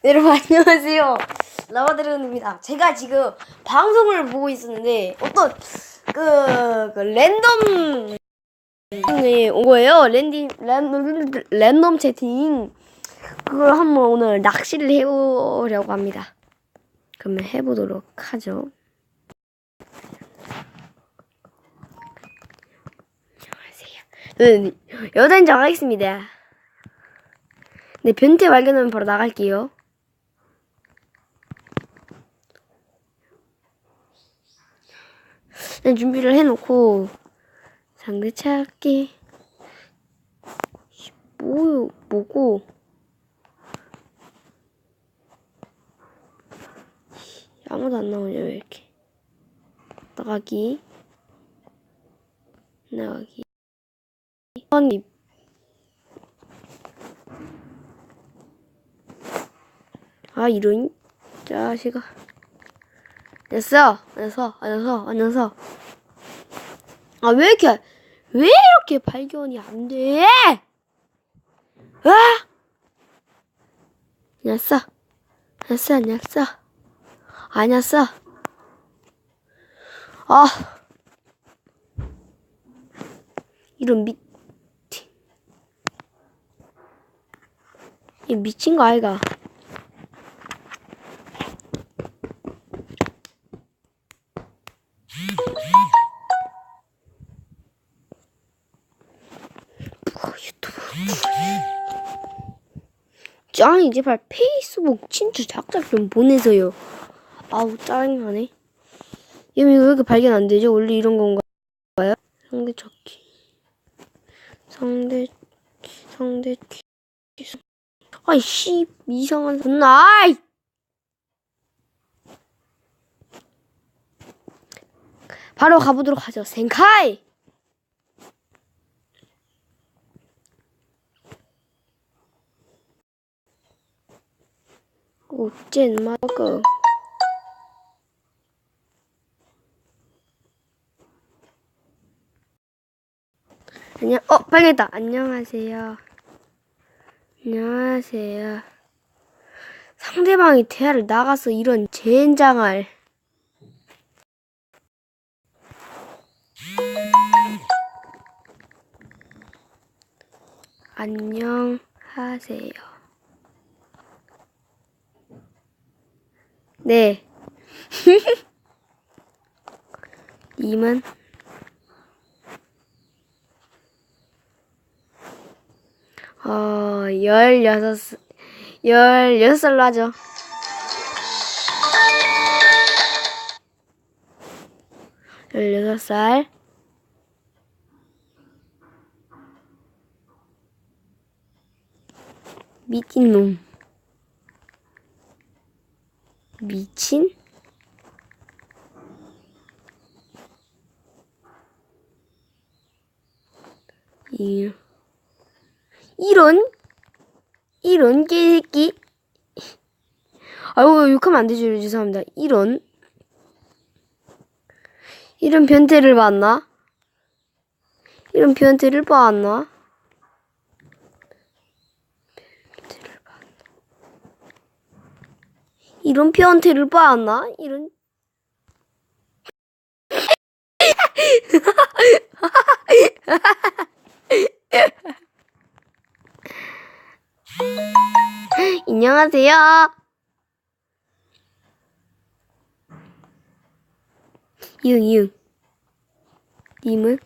네, 여러분 안녕하세요. 라바드론입니다. 제가 지금 방송을 보고 있었는데 어떤 그, 그 랜덤 네, 온 거예요. 랜디 랜, 랜덤 채팅 그걸 한번 오늘 낚시를 해보려고 합니다. 그러면 해보도록 하죠. 안녕하세요. 저는 여단장 하겠습니다. 네, 변태 발견하면 바로 나갈게요. 네, 준비를 해놓고 상대 찾기. 뭐 뭐고? 아무도 안 나오냐 왜 이렇게? 나가기. 나가기. 아니 아 이런 자식아. 됐어. 안녕서 안녕서 안녕서 아 왜 이렇게 왜 이렇게 발견이 안 돼? 아! 안녕서 안녕서 안녕서 안녕서 아 이런 미 이 미친 거 아이가? 짱이 제발 페이스북 친추 작작 좀 보내세요. 아우 짜증나네. 얘왜 이렇게 발견 안 되죠? 원래 이런 건가요? 상대 찾기. 상대 상대 키. 아이씨 이상한 선 아이. 바로 가보도록 하죠. 생카이. 어젠 먹어. 안녕, 어, 빨개다. 안녕하세요. 안녕하세요. 상대방이 대화를 나가서 이런 젠장할. 안녕하세요. 네. 님은 어, 열여섯, 열여섯 살로 하죠. 열여섯 살. 미친 놈. 미친? 이, 이런? 이런 개새끼? 아이고, 욕하면 안 되죠. 죄송합니다. 이런? 이런 변태를 봤나? 이런 변태를 봤나? 변태를 봤나? 이런 변태를 봤나? 이런 안녕하세요. 이응. 님은?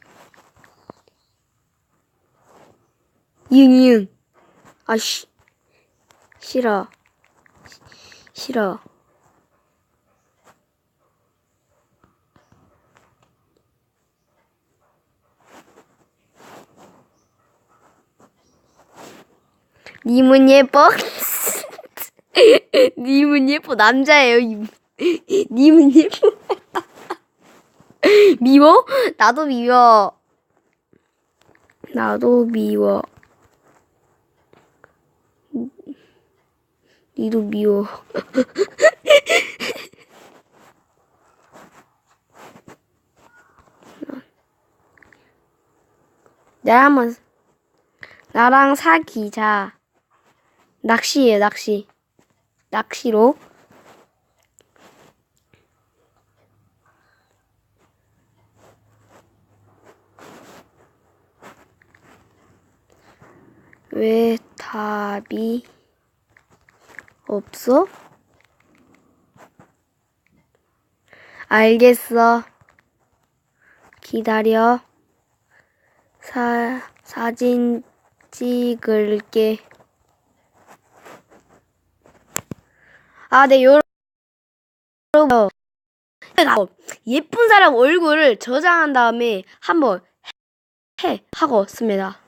이응. 아씨. 싫어. 싫어. 님은 예뻐? 님은 예뻐 남자예요. 님. 님은 예뻐. 미워? 나도 미워. 나도 미워. 니도 미워. 나 한번 나랑 사귀자. 낚시해 낚시. 낚시로 왜 답이 없어? 알겠어. 기다려. 사, 사진 찍을게. 아, 네, 여러분. 예쁜 사람 얼굴을 저장한 다음에 한번 해, 하고 씁니다.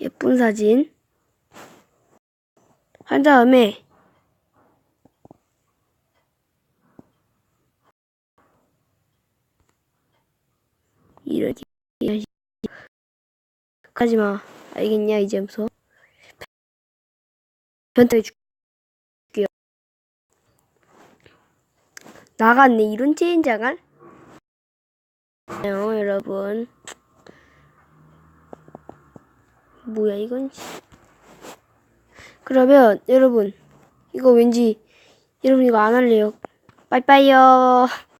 예쁜 사진. 한 다음에 이렇게 하지마. 알겠냐 이제부터 변태 줄게요. 나갔네 이런 젠장을 요 여러분 뭐야 이건? 그러면 여러분 이거 왠지 여러분 이거 안 할래요. 빠이빠이요